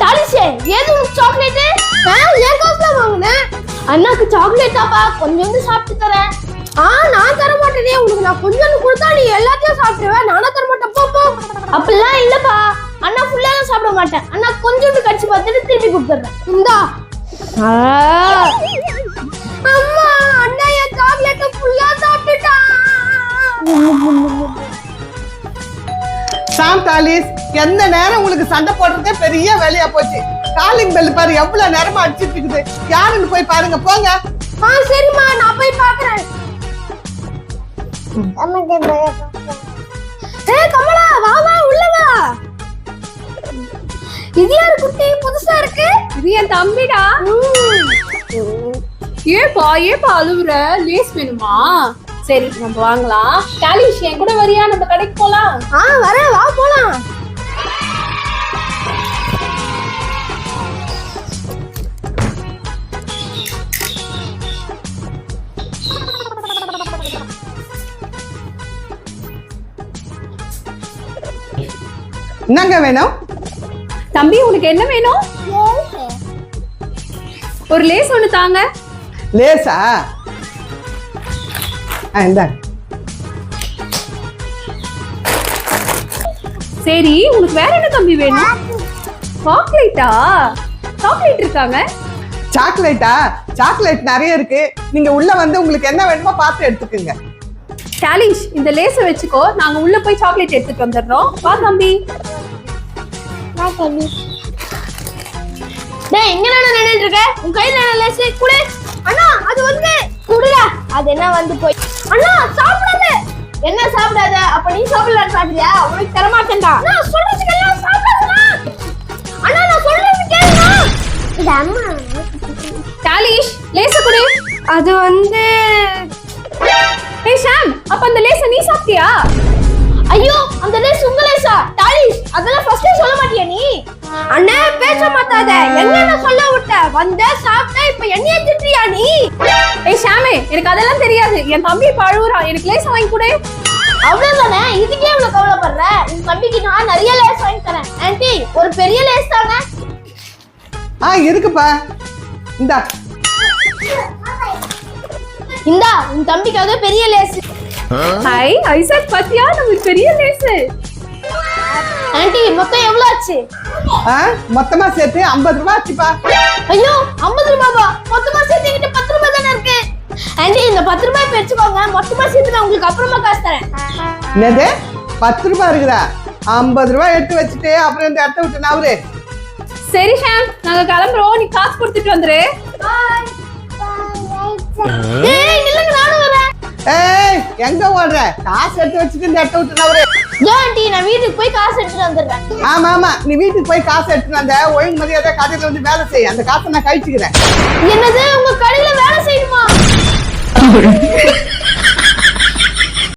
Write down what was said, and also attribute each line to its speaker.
Speaker 1: தாலிசே ஏது சாக்லேட் ஏன் காசுல வாங்கினேன் அண்ணாக்கு சாக்லேட் தாப்பா கொஞ்சோண்டு சாப்பிட்டு தரேன். ஆ நான் தர மாட்டேனே உனக்கு நான் கொஞ்சோண்டு கொடுத்தா நீ எல்லாத்தையும் சாப்பிடுவேன் நானும் தர மாட்டேன் போ போ. அப்படிலாம் இல்லப்பா. அண்ணா ஃபுல்லா சாப்பிட மாட்டேன். அண்ணா கொஞ்சோண்டு கடிச்சு பார்த்துட்டு திருப்பி கொடுத்துறேன் இந்தா. அம்மா அண்ணா என் சாக்லேட்
Speaker 2: தாலிஸ் எந்த நேரம் உங்களுக்கு சண்டை போடுறதே பெரிய வேலையா போச்சு. காலிங் பெல் பாரு எவ்வளவு நேரமா அடிச்சிட்டு இருக்குது. யாருன்னு போய் பாருங்க போங்க.
Speaker 1: ஆ சரிம்மா நான் போய் பாக்குறேன் ஏய் கமலா வா வா உள்ள வா. இது யாரு குட்டி? புதுசா இருக்கு?
Speaker 3: இது என் தம்பிடா. ஏப்பா ஏப்பா அழுவுற? லேஸ் வேணுமா? சரி நம்ம வாங்கலாம். டாலிஷ் என் கூட வரியா? நம்ம கடைக்கு போலாம்.
Speaker 1: ஆ வரேன். வா போலாம்.
Speaker 2: என்னங்க வேணும்?
Speaker 3: தம்பி உனக்கு என்ன வேணும்? ஒரு லேஸ் ஒண்ணு தாங்க.
Speaker 2: லேசா ஆ, இந்தாங்க
Speaker 3: சரி உனக்கு வேற என்ன தம்பி வேணும்? சாக்லேட்டா சாக்லேட் இருக்காங்க.
Speaker 2: சாக்லேட்டா சாக்லேட் நிறைய இருக்கு. நீங்க உள்ள வந்து உங்களுக்கு என்ன வேணுமோ பார்த்து எடுத்துக்கோங்க.
Speaker 3: டாலிஷ் இந்த லேஸை வச்சுக்கோ. நாங்க உள்ள போய் சாக்லேட் எடுத்துட்டு வந்துடுறோம். வா தம்பி.
Speaker 1: டேய் எங்க நான் நின்னுட்டு இருக்க? உன் கையில என்ன லேஸ் குடு. அண்ணா அது வந்து குடுடா. அது என்ன வந்து போய் அண்ணா சாப்பிடாத. என்ன சாப்பிடாத? அப்ப நீ சாப்பிடலாம் பாக்குறியா உனக்கு தர மாட்டேன்டா நான் சொல்றதுக்கெல்லாம் சாப்பிடாதடா. அண்ணா நான் சொல்றது கேளுடா. இது அம்மா
Speaker 3: டாலிஷ் லேஸ கொடு.
Speaker 1: அது வந்து
Speaker 3: ஏய் ஷாம் அப்ப அந்த லேஸ நீ சாப்பிட்டியா?
Speaker 1: ஐயோ அந்த லேஸ் உங்க லேஸா டாலிஷ் அதெல்லாம் ஃபர்ஸ்டே சொல்ல மாட்டியா நீ? அண்ணே பேச மாட்டாத என்ன சொல்ல விட்ட? வந்த சாப்பிட்ட இப்ப என்னைய
Speaker 3: ஷாமே எனக்கு அதெல்லாம் தெரியாது. என் தம்பி இப்ப அழுவுறான் எனக்கு லேஸ் வாங்கி கொடு.
Speaker 1: அவ்வளவுதானே? இதுக்கே இவ்வளவு கவலைப்படுற? உன் தம்பிக்கு நான் நிறைய லேஸ் வாங்கி தரேன். ஆன்ட்டி ஒரு பெரிய லேஸ் தானே
Speaker 2: ஆ இருக்குப்பா இந்தா.
Speaker 1: இந்தா உன் தம்பிக்காக பெரிய லேஸ்.
Speaker 3: ஹாய் ஐசாக் பாத்தியா? நமக்கு பெரிய லேஸ்.
Speaker 1: ஆன்ட்டி மொத்தம் எவ்வளவு ஆச்சு?
Speaker 2: ஆ மொத்தமா சேர்த்து ஐம்பது ரூபாய் ஆச்சுப்பா.
Speaker 1: ஐயோ ஐம்பது ரூபாவா? மொத்தமா சேர்த்து ஆன்ட்டி இந்த பத்து ரூபாய் வச்சுக்கோங்க மொத்தமா சேர்த்து நான் உங்களுக்கு அப்புறமா காசு தரேன்.
Speaker 2: என்னது? பத்து ரூபாய் இருக்குதா? ஐம்பது ரூபாய் எடுத்து வச்சுட்டு அப்புறம் இந்த இடத்த விட்டு நவரு
Speaker 3: சரி ஷாம். நாங்க கிளம்புறோம். நீ காசு கொடுத்துட்டு வந்துரு.
Speaker 1: ஏய் நில்லுங்க நானும் வரேன்.
Speaker 2: ஏய் எங்க ஓடுற? காசு எடுத்து வச்சுட்டு இந்த இடத்த விட்டு நவரு
Speaker 1: ஜோ ஆன்ட்டி நான் வீட்டுக்கு போய் காசு எடுத்துட்டு வந்துடுறேன்.
Speaker 2: ஆமா ஆமா. நீ வீட்டுக்கு போய் காசு எடுத்துட்டு வந்த ஒழுங்கு மரியாதை கடையில வந்து வேலை செய். அந்த காசை நான் கழிச்சுக்கிறேன்.
Speaker 1: என்னது? உங்க கடையில வேலை செய்யணுமா? ハハハハ